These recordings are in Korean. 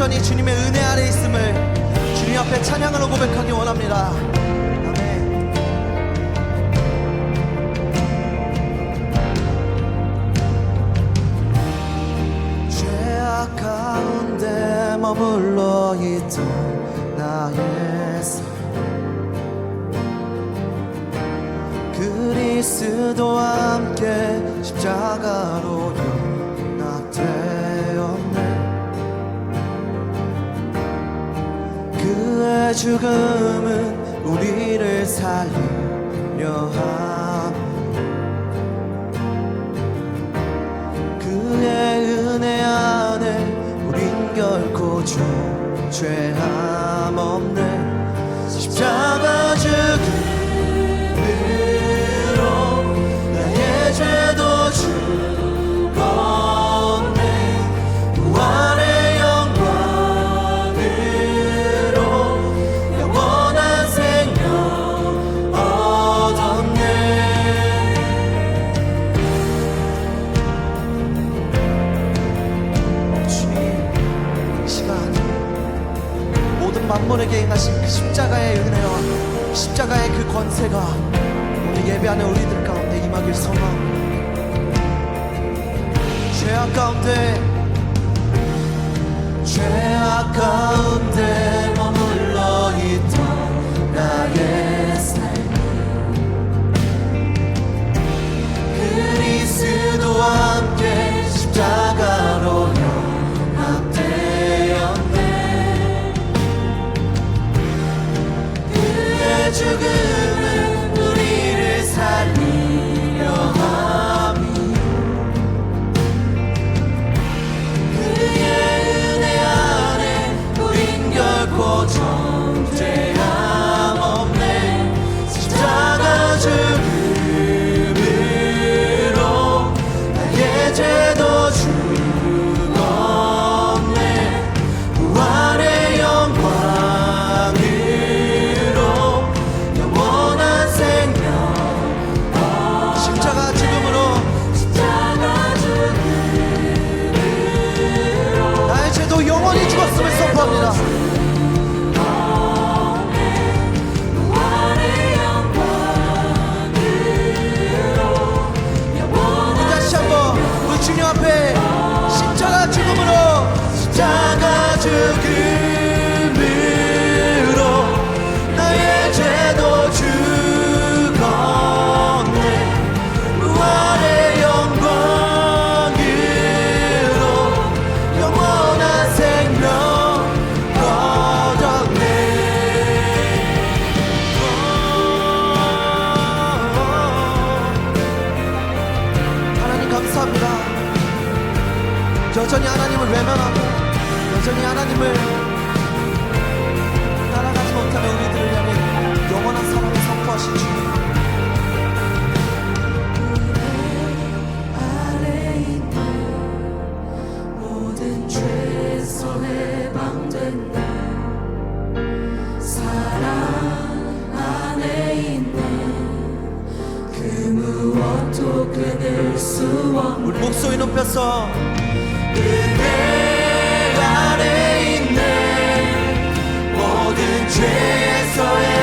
여전히 주님의 은혜 아래 있음을 주님 앞에 찬양으로 고백하기 원합니다. 가운데 머물러 있던 나의 삶 그리스도와 함께 십자가로 그의 죽음은 우리를 살리려 함. 그의 은혜 안에 우린 결코 죄함 없네 십자가의 은혜와 십자가의 그 권세가 오늘 예배하는 우리들 가운데 임하길 소망. 죄악 가운데 죄악 가운데 하나님을 외면하고 여전히 하나님을 따라가지 못하는 우리들을 향해 영원한 사랑을 선포하신 주님. 그 우리 목소리 높여서 은혜 안에 있네. 모든 죄에서 해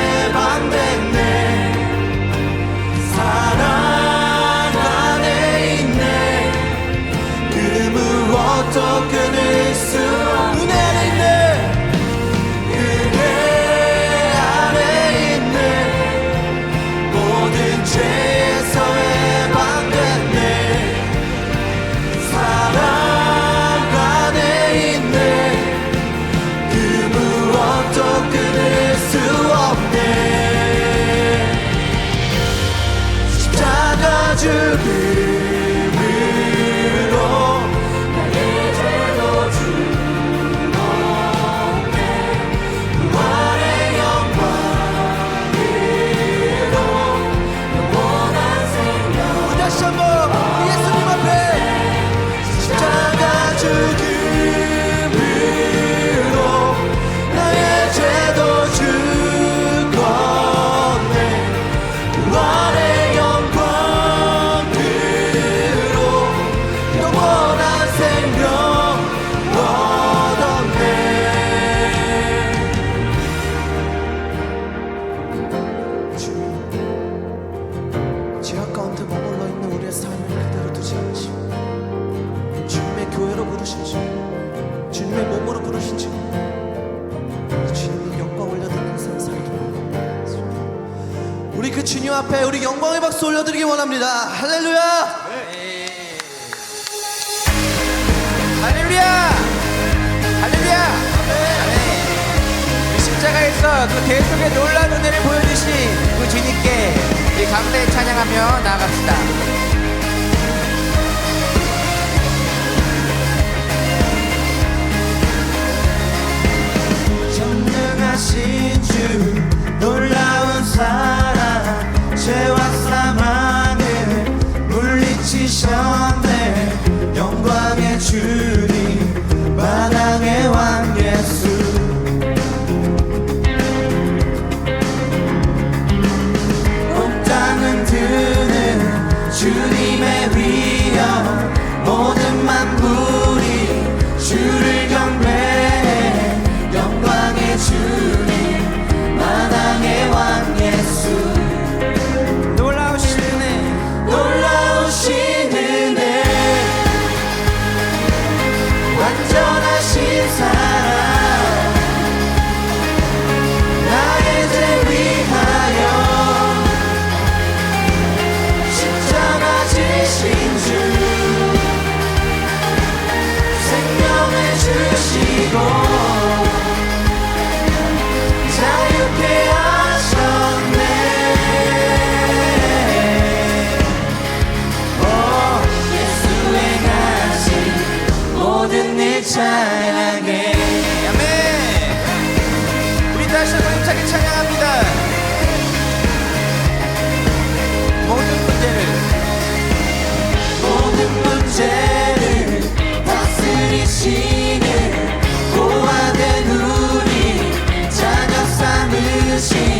당대 찬양하며 나갑시다. Jesus here.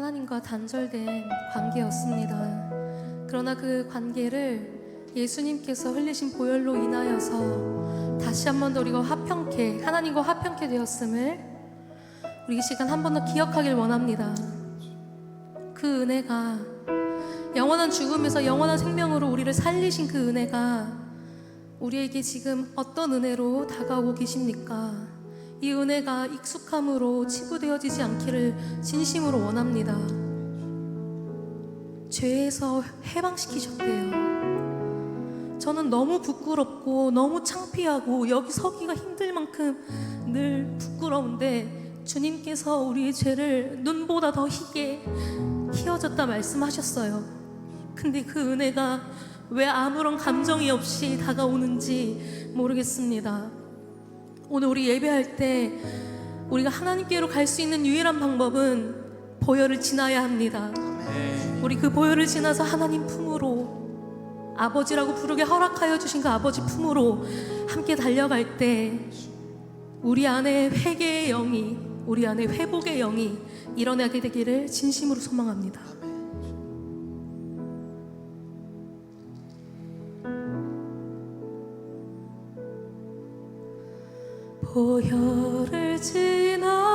하나님과 단절된 관계였습니다. 그러나 그 관계를 예수님께서 흘리신 보혈로 인하여서 다시 한 번 더 우리가 화평케 하나님과 화평케 되었음을 우리 이 시간 한 번 더 기억하길 원합니다. 그 은혜가 영원한 죽음에서 영원한 생명으로 우리를 살리신 그 은혜가 우리에게 지금 어떤 은혜로 다가오고 계십니까? 이 은혜가 익숙함으로 치부되어지지 않기를 진심으로 원합니다. 죄에서 해방시키셨대요. 저는 너무 부끄럽고 너무 창피하고 여기 서기가 힘들 만큼 늘 부끄러운데 주님께서 우리의 죄를 눈보다 더 희게 희어졌다 말씀하셨어요. 근데 그 은혜가 왜 아무런 감정이 없이 다가오는지 모르겠습니다. 오늘 우리 예배할 때 우리가 하나님께로 갈 수 있는 유일한 방법은 보혈을 지나야 합니다. 우리 그 보혈을 지나서 하나님 품으로 아버지라고 부르게 허락하여 주신 그 아버지 품으로 함께 달려갈 때 우리 안에 회개의 영이 우리 안에 회복의 영이 일어나게 되기를 진심으로 소망합니다. 보혈을 지나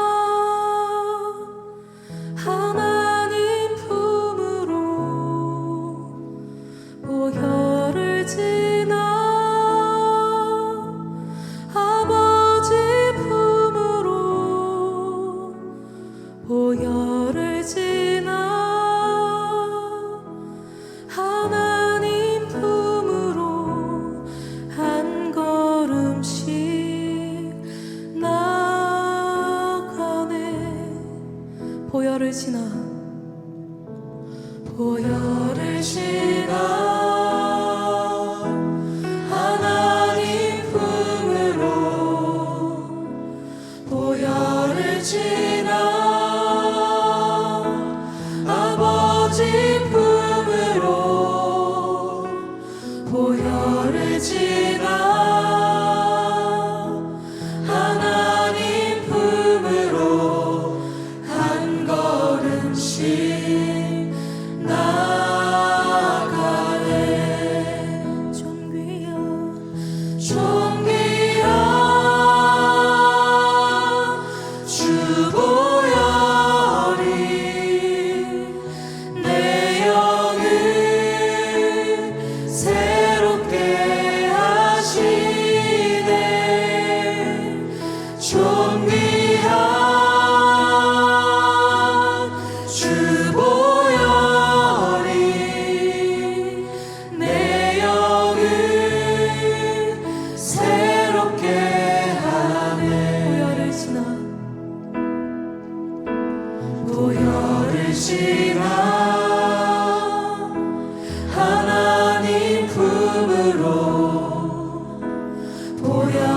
보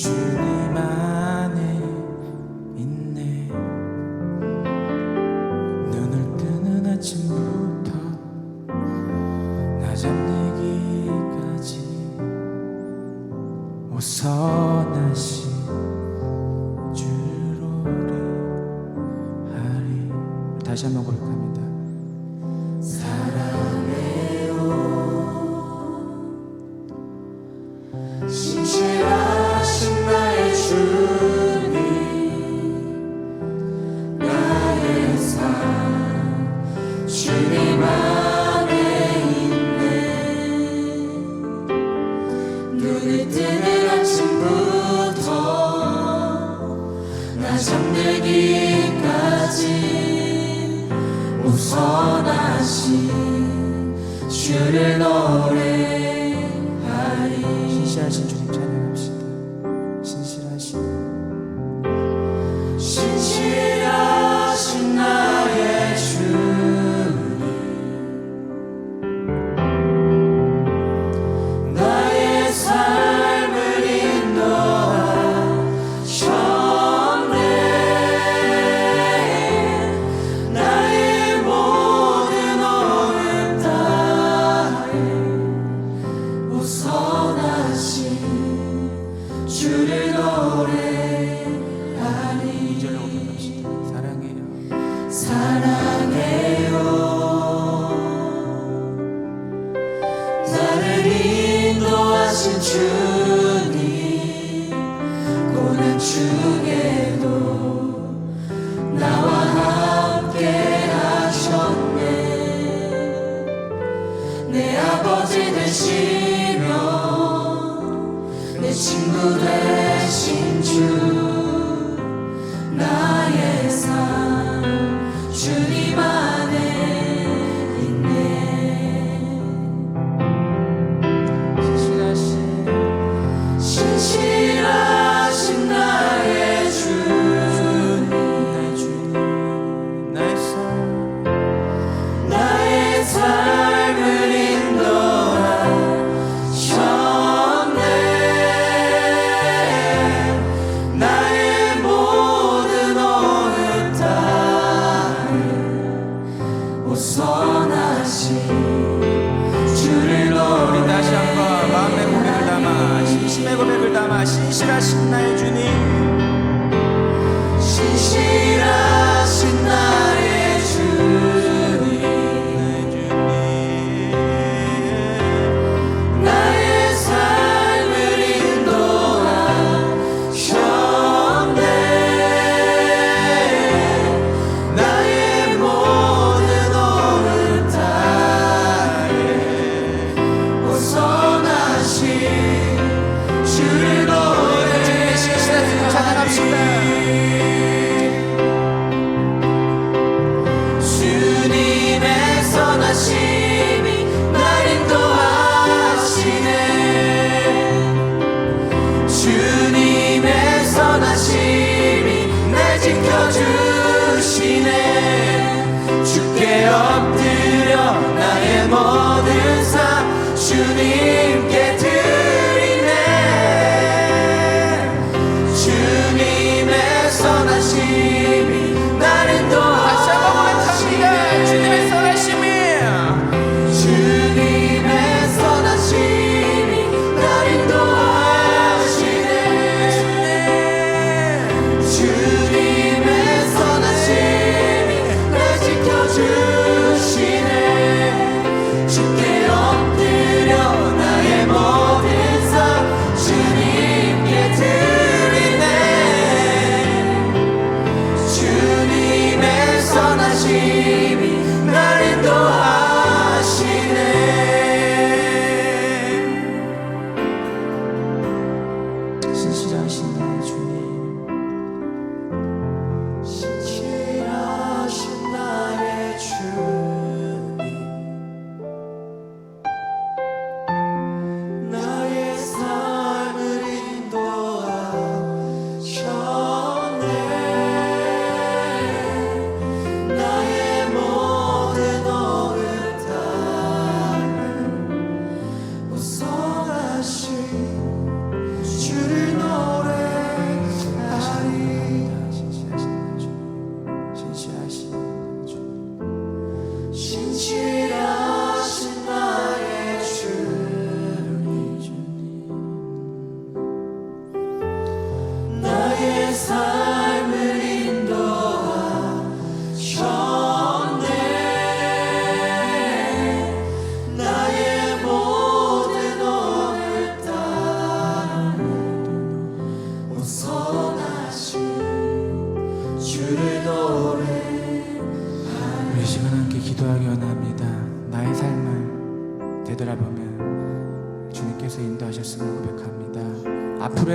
Jesus. 공손하신 주를 노래하리. 신실하신 주님 찬양 신 주님 고난 중에도 나와 함께 하셨네. 내 아버지 되시며 내 친구 되신 주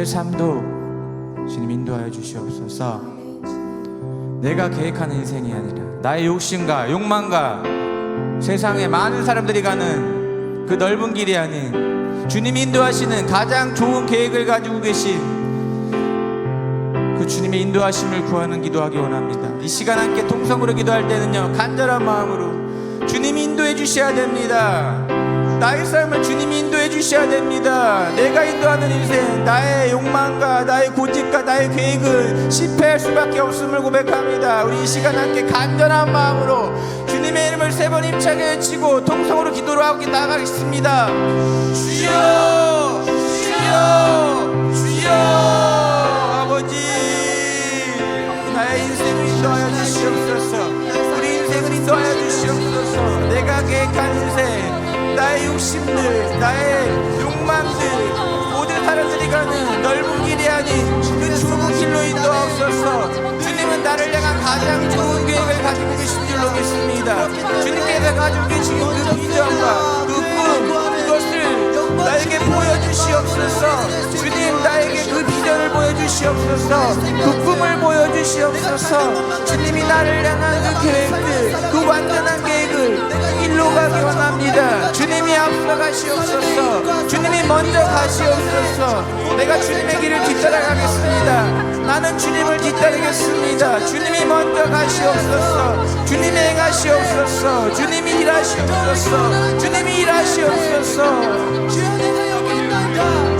삶도 주님 인도하여 주시옵소서. 내가 계획하는 인생이 아니라 나의 욕심과 욕망과 세상에 많은 사람들이 가는 그 넓은 길이 아닌 주님이 인도하시는 가장 좋은 계획을 가지고 계신 그 주님의 인도하심을 구하는 기도하기 원합니다. 이 시간 함께 통성으로 기도할 때는요 간절한 마음으로 주님이 인도해 주셔야 됩니다. 나의 삶을 주님이 인도해 주셔야 됩니다. 내가 인도하는 인생, 나의 욕망과 나의 고집과 나의 계획은 실패할 수밖에 없음을 고백합니다. 우리 이 시간 함께 간절한 마음으로 주님의 이름을 세 번 힘차게 외치고 통성으로 기도로 하고 나가겠습니다. 주여, 주여, 주여, 아버지, 나의 인생을 인도하여 주시옵소서. 우리 인생을 인도하여 주시옵소서. 내가 계획한 인생, 나의 욕심들, 나의 욕망들, 모든 사람들이 가는 넓은 길이 아닌 그 좁은 길로 인도하옵소서. 주님은 나를 향한 가장 좋은 계획을 가지고 계신 줄로 믿습니다. 주님께서 가지고 계신 그 비전과 그 꿈, 그것을 나에게 보여주시옵소서. 주님 나에게 그 비전을 보여주시옵소서. 그 꿈을 보여주시옵소서. 주님이 나를 향한 그 계획들, 그 완전한 계획을 일로 가기 원합니다. 주님이 앞서 가시옵소서. 주님이 먼저 가시옵소서. 내가 주님의 길을 뒤따라가겠습니다. 나는 주님을 뒤따르겠습니다. 주님이 먼저 가시옵소서. 주님이 행하시옵소서. 주님이 일하시옵소서. 주님이 일하시옵소서. 여기 있나이다